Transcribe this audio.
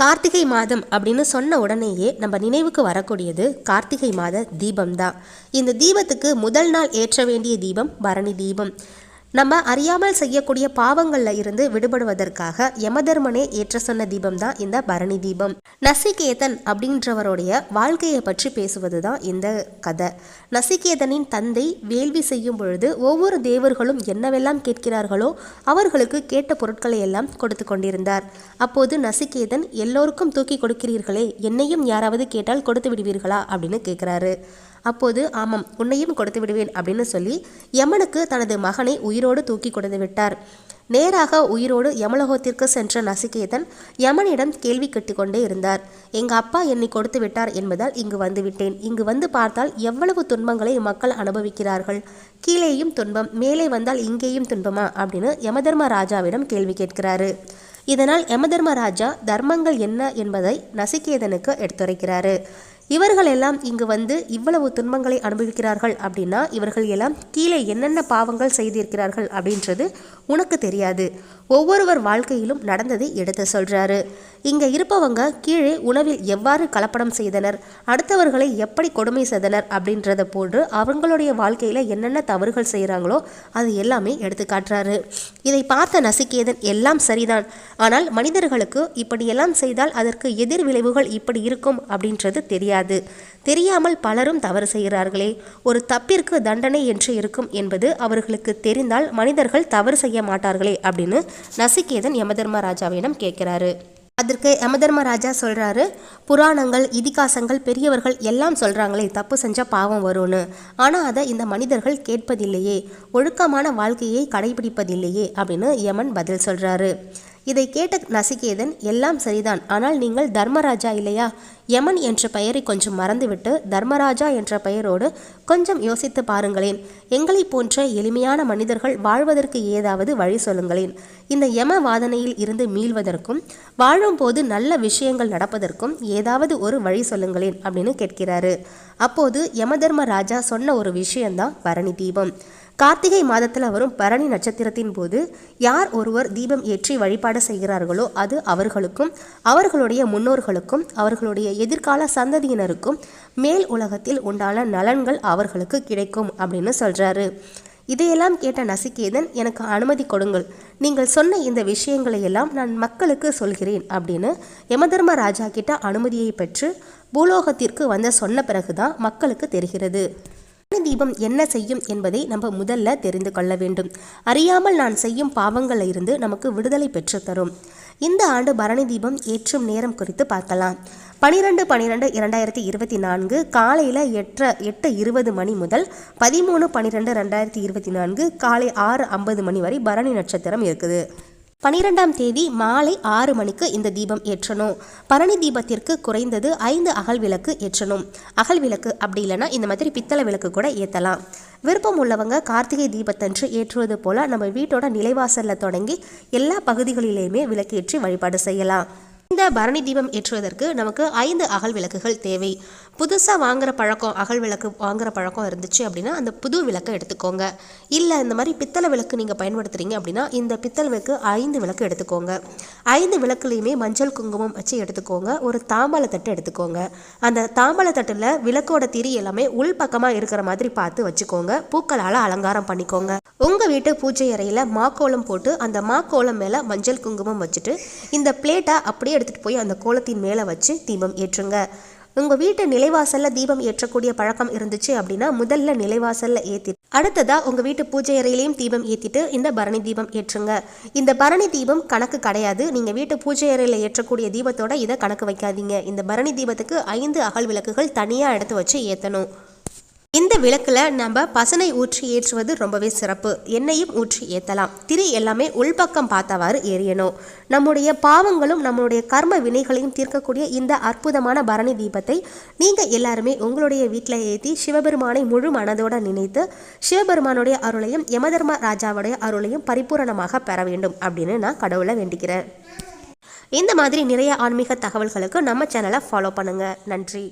கார்த்திகை மாதம் அப்படின்னு சொன்ன உடனேயே நம்ம நினைவுக்கு வரக்கூடியது கார்த்திகை மாத தீபம் தான் இந்த தீபத்துக்கு முதல் நாள் ஏற்ற வேண்டிய தீபம் பரணி தீபம். நம்ம அறியாமல் செய்யக்கூடிய பாவங்களில் இருந்து விடுபடுவதற்காக யமதர்மனே ஏற்ற சொன்ன தீபம் தான் இந்த பரணி தீபம். நசிகேதன் அப்படின்றவருடைய வாழ்க்கையை பற்றி பேசுவது தான் இந்த கதை. நசிகேதனின் தந்தை வேள்வி செய்யும் பொழுது ஒவ்வொரு தேவர்களும் என்னவெல்லாம் கேட்கிறார்களோ அவர்களுக்கு கேட்ட பொருட்களை எல்லாம் கொடுத்து கொண்டிருந்தார். அப்போது நசிகேதன் எல்லோருக்கும் தூக்கி கொடுக்கிறீர்களே என்னையும் யாராவது கேட்டால் கொடுத்து விடுவீர்களா? அப்படின்னு கேட்குறாரு அப்போது ஆமாம் உன்னையும் கொடுத்து விடுவேன் அப்படின்னு சொல்லி யமனுக்கு தனது மகனை உயிரோடு தூக்கி கொடுத்து விட்டார். நேராக உயிரோடு யமலோகத்திற்கு சென்ற நசிகேதன் யமனிடம் கேள்வி கேட்டுக்கொண்டே இருந்தார். எங்க அப்பா என்னை கொடுத்து விட்டார் என்பதால் இங்கு வந்துவிட்டேன் இங்கு வந்து பார்த்தால் எவ்வளவு துன்பங்களை மக்கள் அனுபவிக்கிறார்கள். கீழேயும் துன்பம் மேலே வந்தால் இங்கேயும் துன்பமா? அப்படின்னு யமதர்ம ராஜாவிடம் கேள்வி கேட்கிறாரு. இதனால் யமதர்மராஜா தர்மங்கள் என்ன? என்பதை நசிகேதனுக்கு எடுத்துரைக்கிறாரு. இவர்கள் எல்லாம் இங்கு வந்து இவ்வளவு துன்பங்களை அனுபவிக்கிறார்கள் அப்படின்னா இவர்கள் எல்லாம் கீழே என்னென்ன பாவங்கள் செய்திருக்கிறார்கள் அப்படின்றது உனக்கு தெரியாது. ஒவ்வொருவர் வாழ்க்கையிலும் நடந்ததை எடுத்து சொல்றாரு. இங்க இருப்பவங்க கீழே உணவில் எவ்வாறு கலப்படம் செய்தனர் அடுத்தவர்களை எப்படி கொடுமை செய்தனர் அப்படின்றத போன்று அவங்களுடைய வாழ்க்கையில என்னென்ன தவறுகள் செய்கிறாங்களோ அது எல்லாமே எடுத்து காட்டுறாரு. இதை பார்த்த நசிகேதன் எல்லாம் சரிதான். ஆனால் மனிதர்களுக்கு இப்படியெல்லாம் செய்தால் அதற்கு எதிர் விளைவுகள் இப்படி இருக்கும் அப்படின்றது தெரியாது. தெரியாமல் பலரும் தவறு செய்கிறார்களே. ஒரு தப்பிற்கு தண்டனை என்று இருக்கும் என்பது அவர்களுக்கு தெரிந்தால் மனிதர்கள் தவறு செய்ய மாட்டார்களே அப்படின்னு நசிகேதன் யமதர்மராஜாவிடம் கேட்கிறாரு. அதற்கு யமதர்மராஜா சொல்கிறாரு புராணங்கள் இதிகாசங்கள் பெரியவர்கள் எல்லாம் சொல்கிறாங்களே தப்பு செஞ்சால் பாவம் வரும்னு. ஆனால் அதை இந்த மனிதர்கள் கேட்பதில்லையே. ஒழுக்கமான வாழ்க்கையை கடைபிடிப்பதில்லையே அப்படின்னு யமன் பதில் சொல்கிறாரு இதை கேட்ட நசிகேதன் எல்லாம் சரிதான். ஆனால் நீங்கள் தர்மராஜா இல்லையா? யமன் என்ற பெயரை கொஞ்சம் மறந்துவிட்டு தர்மராஜா என்ற பெயரோடு கொஞ்சம் யோசித்து பாருங்களேன். எங்களைப் போன்ற எளிமையான மனிதர்கள் வாழ்வதற்கு ஏதாவது வழி சொல்லுங்களேன். இந்த யம வாதனையில் இருந்து மீள்வதற்கும் வாழும்போது நல்ல விஷயங்கள் நடப்பதற்கும் ஏதாவது ஒரு வழி சொல்லுங்களேன் அப்படின்னு கேட்கிறாரு. அப்போது யமதர்ம ராஜா சொன்ன ஒரு விஷயம்தான் பரணி தீபம். கார்த்திகை மாதத்தில் வரும் பரணி நட்சத்திரத்தின் போது யார் ஒருவர் தீபம் ஏற்றி வழிபாடு செய்கிறார்களோ அது அவர்களுக்கும் அவர்களுடைய முன்னோர்களுக்கும் அவர்களுடைய எதிர்கால சந்ததியினருக்கும் மேல் உலகத்தில் உண்டான நலன்கள் அவர்களுக்கு கிடைக்கும் அப்படின்னு சொல்கிறாரு இதையெல்லாம் கேட்ட நசிகேதன் எனக்கு அனுமதி கொடுங்கள். நீங்கள் சொன்ன இந்த விஷயங்களை எல்லாம் நான் மக்களுக்கு சொல்கிறேன் அப்படின்னு யமதர்ம ராஜா கிட்ட அனுமதியை பெற்று பூலோகத்திற்கு வந்த சொன்ன பிறகுதான் மக்களுக்கு தெரிகிறது. தீபம் என்ன செய்யும் என்பதை நம்ம முதல்ல தெரிந்து கொள்ள வேண்டும். அறியாமல் நான் செய்யும் பாவங்களில் இருந்து நமக்கு விடுதலை பெற்றுத்தரும். இந்த ஆண்டு பரணி தீபம் ஏற்றும் நேரம் குறித்து பார்க்கலாம். பனிரெண்டு பனிரெண்டு இரண்டாயிரத்தி இருபத்தி நான்கு காலையில் எட்டு எட்டு இருபது மணி முதல் பதிமூணு பனிரெண்டு ரெண்டாயிரத்தி இருபத்தி நான்கு காலை ஆறு ஐம்பது மணி வரை பரணி நட்சத்திரம் இருக்குது. பனிரெண்டாம் தேதி மாலை ஆறு மணிக்கு இந்த தீபம் ஏற்றணும். பரணி தீபத்திற்கு குறைந்தது ஐந்து அகல் விளக்கு ஏற்றணும். அகல் விளக்கு அப்படி இல்லைன்னா இந்த மாதிரி பித்தளை விளக்கு கூட ஏற்றலாம். விருப்பம் உள்ளவங்க கார்த்திகை தீபத்தன்று ஏற்றுவது போல நம்ம வீட்டோட நிலைவாசல்ல தொடங்கி எல்லா பகுதிகளிலேயுமே விளக்கேற்றி வழிபாடு செய்யலாம். இந்த பரணி தீபம் ஏற்றுவதற்கு நமக்கு ஐந்து அகல் விளக்குகள் தேவை. புதுசாக வாங்குற பழக்கம் அகல் விளக்கு வாங்குற பழக்கம் இருந்துச்சு அப்படின்னா அந்த புது விளக்கை எடுத்துக்கோங்க. இல்லை இந்த மாதிரி பித்தளை விளக்கு நீங்கள் பயன்படுத்துகிறீங்க அப்படின்னா இந்த பித்தளை விளக்கு ஐந்து விளக்கு எடுத்துக்கோங்க. ஐந்து விளக்குலையுமே மஞ்சள் குங்குமம் வச்சு எடுத்துக்கோங்க. ஒரு தாம்பாள தட்டு எடுத்துக்கோங்க. அந்த தாம்பாள தட்டில் விளக்கோட திரி எல்லாமே உள் பக்கமாக இருக்கிற மாதிரி பார்த்து வச்சுக்கோங்க. பூக்களால் அலங்காரம் பண்ணிக்கோங்க. உங்கள் வீட்டு பூஜை அறையில் மாக்கோலம் போட்டு அந்த மாக்கோலம் மேலே மஞ்சள் குங்குமம் வச்சுட்டு இந்த பிளேட்டை அப்படியே எடுத்துகிட்டு போய் அந்த கோலத்தின் மேலே வச்சு தீபம் ஏற்றுங்க. உங்கள் வீட்டு நிலைவாசலில் தீபம் ஏற்றக்கூடிய பழக்கம் இருந்துச்சு அப்படின்னா முதல்ல நிலைவாசலில் ஏற்றி அடுத்ததா உங்கள் வீட்டு பூஜை அறையிலையும் தீபம் ஏற்றிட்டு இந்த பரணி தீபம் ஏற்றுங்க. இந்த பரணி தீபம் கணக்கு கிடையாது. நீங்கள் வீட்டு பூஜை அறையில் ஏற்றக்கூடிய தீபத்தோட இதை கணக்கு வைக்காதீங்க. இந்த பரணி தீபத்துக்கு ஐந்து அகல் விளக்குகள் தனியாக எடுத்து வச்சு ஏற்றணும் இந்த விளக்கில் நம்ம பசனை ஊற்றி ஏற்றுவது ரொம்பவே சிறப்பு. எண்ணெயும் ஊற்றி ஏற்றலாம் திரி எல்லாமே உள்பக்கம் பார்த்தவாறு எரியணும். நம்முடைய பாவங்களும் நம்மளுடைய கர்ம வினைகளையும் தீர்க்கக்கூடிய இந்த அற்புதமான பரணி தீபத்தை நீங்கள் எல்லாருமே உங்களுடைய வீட்டில் ஏற்றி சிவபெருமானை முழு மனதோடு நினைத்து சிவபெருமானுடைய அருளையும் யமதர்ம ராஜாவுடைய அருளையும் பரிபூரணமாக பெற வேண்டும் அப்படின்னு நான் கடவுளை வேண்டிக்கிறேன். இந்த மாதிரி நிறைய ஆன்மீக தகவல்களுக்கு நம்ம சேனலை ஃபாலோ பண்ணுங்கள் நன்றி.